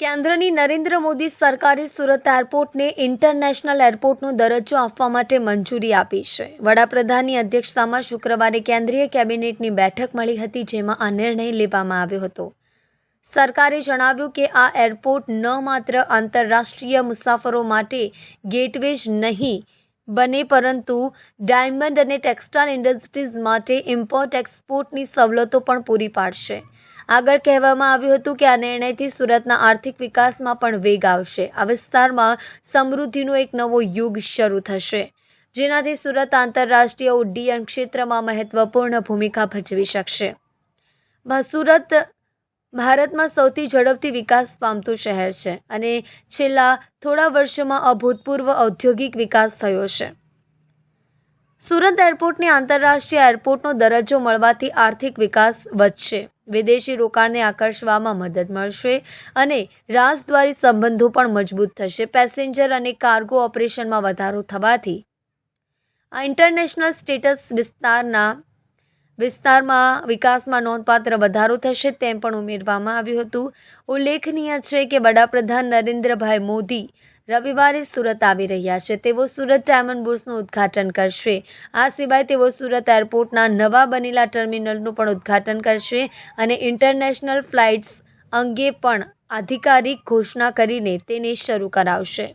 કેન્દ્રની નરેન્દ્ર મોદી સરકારે સુરત એરપોર્ટને ઇન્ટરનેશનલ એરપોર્ટનો દરજ્જો આપવા માટે મંજૂરી આપી છે. વડાપ્રધાનની અધ્યક્ષતામાં શુક્રવારે કેન્દ્રીય કેબિનેટની બેઠક મળી હતી, જેમાં આ નિર્ણય લેવામાં આવ્યો હતો. સરકારે જણાવ્યું કે આ એરપોર્ટ ન માત્ર આંતરરાષ્ટ્રીય મુસાફરો માટે ગેટવે નહીં બને, પરંતુ ડાયમંડ અને ટેક્સટાઇલ ઇન્ડસ્ટ્રીઝ માટે ઇમ્પોર્ટ એક્સપોર્ટની સવલતો પણ પૂરી પાડશે. આગળ કહેવામાં આવ્યું હતું કે આ નિર્ણયથી સુરતના આર્થિક વિકાસમાં પણ વેગ આવશે. આ વિસ્તારમાં સમૃદ્ધિનો એક નવો યુગ શરૂ થશે. જેનાથી સુરત આંતરરાષ્ટ્રીય ઉડ્ડયન ક્ષેત્રમાં મહત્વપૂર્ણ ભૂમિકા ભજવી શકશે. સુરત ભારતમાં સૌથી ઝડપથી વિકાસ પામતું શહેર છે અને છેલ્લા થોડા વર્ષોમાં અભૂતપૂર્વ ઔદ્યોગિક વિકાસ થયો છે. સુરત એરપોર્ટને આંતરરાષ્ટ્રીય એરપોર્ટનો દરજ્જો મળવાથી આર્થિક વિકાસ વધશે. વિદેશી રોકાણને આકર્ષવામાં મદદ મળશે અને રાજદ્વારી સંબંધો પણ મજબૂત થશે. પેસેન્જર અને કાર્ગો ઓપરેશનમાં વધારો થવાથી ઇન્ટરનેશનલ સ્ટેટસ વિસ્તારના વિસ્તારમાં વિકાસમાં નોંધપાત્ર વધારો થશે તેમ પણ ઉમેરવામાં આવ્યું હતું. ઉલ્લેખનીય છે કે વડાપ્રધાન નરેન્દ્રભાઈ મોદી રવિવારે સુરત આવી રહ્યા છે. તેઓ સુરત ડાયમંડ બુર્સનું ઉદ્ઘાટન કરશે. આ સિવાય તેઓ સુરત એરપોર્ટના નવા બનેલા ટર્મિનલનું પણ ઉદ્ઘાટન કરશે અને ઇન્ટરનેશનલ ફ્લાઇટ્સ અંગે પણ આધિકારિક ઘોષણા કરીને તેને શરૂ કરાવશે.